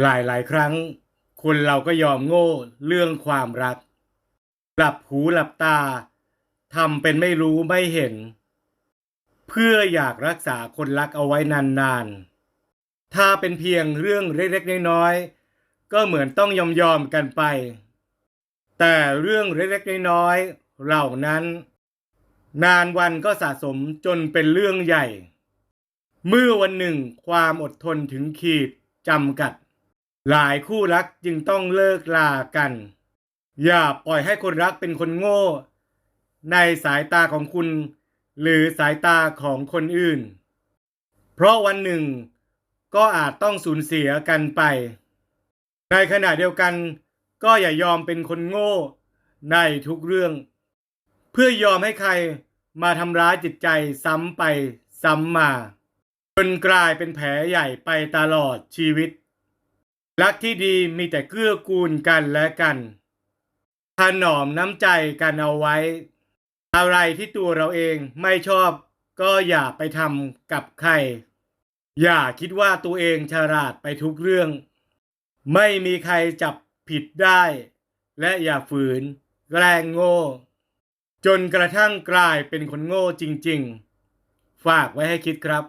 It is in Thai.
หลายหลายครั้ง คนเราก็ยอมโง่เรื่องความรัก หลับหูหลับตาทำเป็นไม่รู้ไม่เห็น เพื่ออยากรักษาคนรักเอาไว้นานๆ ถ้าเป็นเพียงเรื่องเล็กๆน้อยๆก็เหมือนต้องยอมยอมกันไป แต่เรื่องเล็กๆน้อยๆเหล่านั้น นานวันก็สะสมจนเป็นเรื่องใหญ่ เมื่อวันหนึ่งความอดทนถึงขีดจำกัด หลายคู่รักจึงต้องเลิกลากัน อย่าปล่อยให้คนรักเป็นคนโง่ ในสายตาของคุณ หรือสายตาของคนอื่น เพราะวันหนึ่งก็อาจต้องสูญเสียกันไป ในขณะเดียวกัน ก็อย่ายอมเป็นคนโง่ในทุกเรื่อง เพื่อยอมให้ใครมาทำร้ายจิตใจซ้ำไปซ้ำมา จนกลายเป็นแผลใหญ่ไปตลอดชีวิต รักที่ดีมีแต่เกื้อกูลกันและกันถนอมน้ำใจกันเอาไว้ อะไรที่ตัวเราเองไม่ชอบก็อย่าไปทำกับใคร อย่าคิดว่าตัวเองฉลาดไปทุกเรื่อง ไม่มีใครจับผิดได้ และอย่าฝืน แกล้งโง่ จนกระทั่งกลายเป็นคนโง่จริง ๆ ฝากไว้ให้คิดครับ